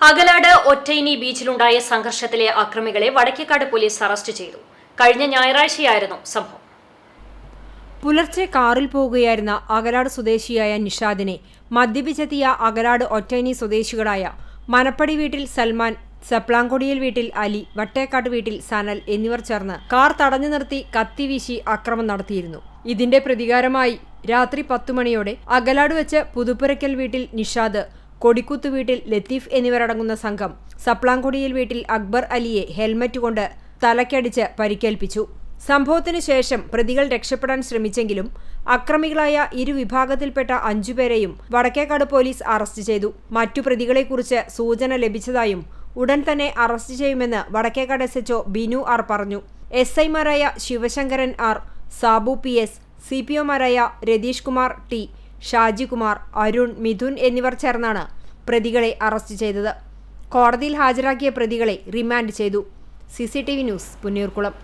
അകലാട് ഒറ്റൈനി ബീച്ചിലുണ്ടായ സംഘർഷത്തിലെ അക്രമികളെ Vadakkekad police arrest ചെയ്തു. കഴിഞ്ഞ ഞായറാഴ്ചയായിരുന്നു സംഭവം. പുലർച്ചെ കാറിൽ പോകുകയായിരുന്ന അകലാട് സ്വദേശിയായ നിഷാദിനെ മദ്യപിച്ചെത്തിയ അകലാട് ഒറ്റൈനി സ്വദേശികളായ മനപ്പടി വീട്ടിൽ സൽമാൻ സപ്ലാങ്കൊടിയിൽ വീട്ടിൽ അലി വട്ടേക്കാട്ട് വീട്ടിൽ സനൽ എന്നിവർ ചേർന്ന് കാർ തടഞ്ഞു നിർത്തി കത്തിവീശി അക്രമം നടത്തിയിരുന്നു. ഇതിന്റെ പ്രതികാരമായി രാത്രി പത്തുമണിയോടെ അകലാട് വെച്ച് പുതുപ്പുരയ്ക്കൽ വീട്ടിൽ നിഷാദ് കൊടിക്കുത്ത് വീട്ടിൽ ലത്തീഫ് എന്നിവരടങ്ങുന്ന സംഘം സപ്ലാങ്കൊടിയിൽ വീട്ടിൽ അക്ബർ അലിയെ ഹെൽമറ്റ് കൊണ്ട് തലക്കടിച്ച് പരിക്കേൽപ്പിച്ചു. സംഭവത്തിനു ശേഷം പ്രതികൾ രക്ഷപ്പെടാൻ ശ്രമിച്ചെങ്കിലും അക്രമികളായ ഇരുവിഭാഗത്തിൽപ്പെട്ട അഞ്ചുപേരെയും വടക്കേക്കാട് പോലീസ് അറസ്റ്റ് ചെയ്തു. മറ്റു പ്രതികളെക്കുറിച്ച് സൂചന ലഭിച്ചതായും ഉടൻ തന്നെ അറസ്റ്റ് ചെയ്യുമെന്ന് Vadakkekad S H O Binu R പറഞ്ഞു. എസ് ഐമാരായ Sivasankaran R Sabu P S C P ഒമാരായ Ratheesh Kumar T Shajikumar Arun Mithun എന്നിവർ ചേർന്നാണ് പ്രതികളെ അറസ്റ്റ് ചെയ്തത്. കോടതിയിൽ ഹാജരാക്കിയ പ്രതികളെ റിമാൻഡ് ചെയ്തു. C news Punnayurkulam.